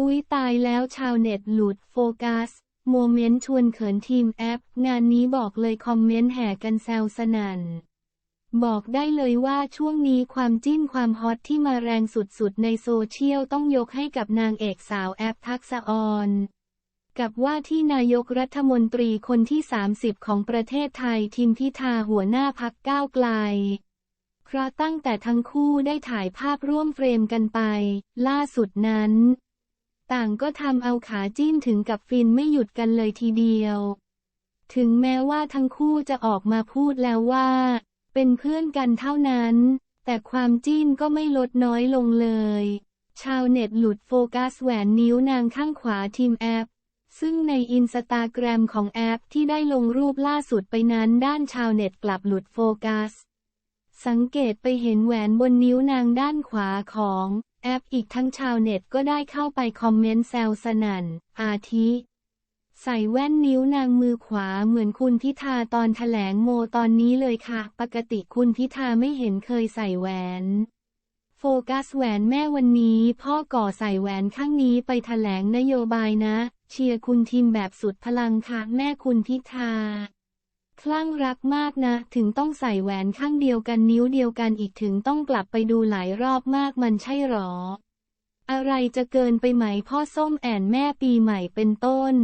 อุ๊ยตายแล้วชาวเน็ตหลุดโฟกัส โมเมนต์ชวนเขินทีมแอป งานนี้บอกเลยคอมเมนต์แห่กันแซวสนั่น บอกได้เลยว่าช่วงนี้ความจิ้นความฮอตที่มาแรงสุดๆ ในโซเชียลต้องยกให้กับนางเอกสาวแอปทักษะออนกับว่าที่นายกรัฐมนตรีคนที่ 30 ของประเทศไทยทิมพิธาหัวหน้าพักก้าวไกล เพราะตั้งแต่ทั้งคู่ได้ถ่ายภาพร่วมเฟรมกันไป ล่าสุดนั้น ต่างก็ทำเอาขาจิ้นถึงกับฟินไม่หยุดกันเลยทีเดียว ถึงแม้ว่าทั้งคู่จะออกมาพูดแล้วว่า เป็นเพื่อนกันเท่านั้น แต่ความจิ้นก็ไม่ลดน้อยลงเลย ชาวเน็ตหลุดโฟกัสแหวนนิ้วนางข้างขวาทีมแอปซึ่งในอินสตาแกรมของแอปที่ได้ลงรูปล่าสุดไปนั้นด้านชาวเน็ตกลับหลุดโฟกัส สังเกตไปเห็นแหวนบนนิ้วนางด้านขวาของแอปอีกทั้งชาวเน็ตก็ได้เข้าไปคอมเมนต์แซวสนั่น อาทิ ใส่แว่นนิ้วนางมือขวาเหมือนคุณพิธาตอนแถลงโมตอนนี้เลยค่ะ ปกติคุณพิธาไม่เห็นเคยใส่แหวน โฟกัสแหวนแม่วันนี้พ่อก่อใส่แหวนข้างนี้ไปแถลงนโยบายนะ เชียร์คุณทีมแบบสุดพลังค่ะ แม่คุณพิธา คลั่งรักมากนะ ถึงต้องใส่แหวนข้างเดียวกันนิ้วเดียวกันอีกถึงต้องกลับไปดูหลายรอบมากมันใช่หรอ อะไรจะเกินไปไหมพ่อส้มแอนแม่ปีใหม่เป็นต้น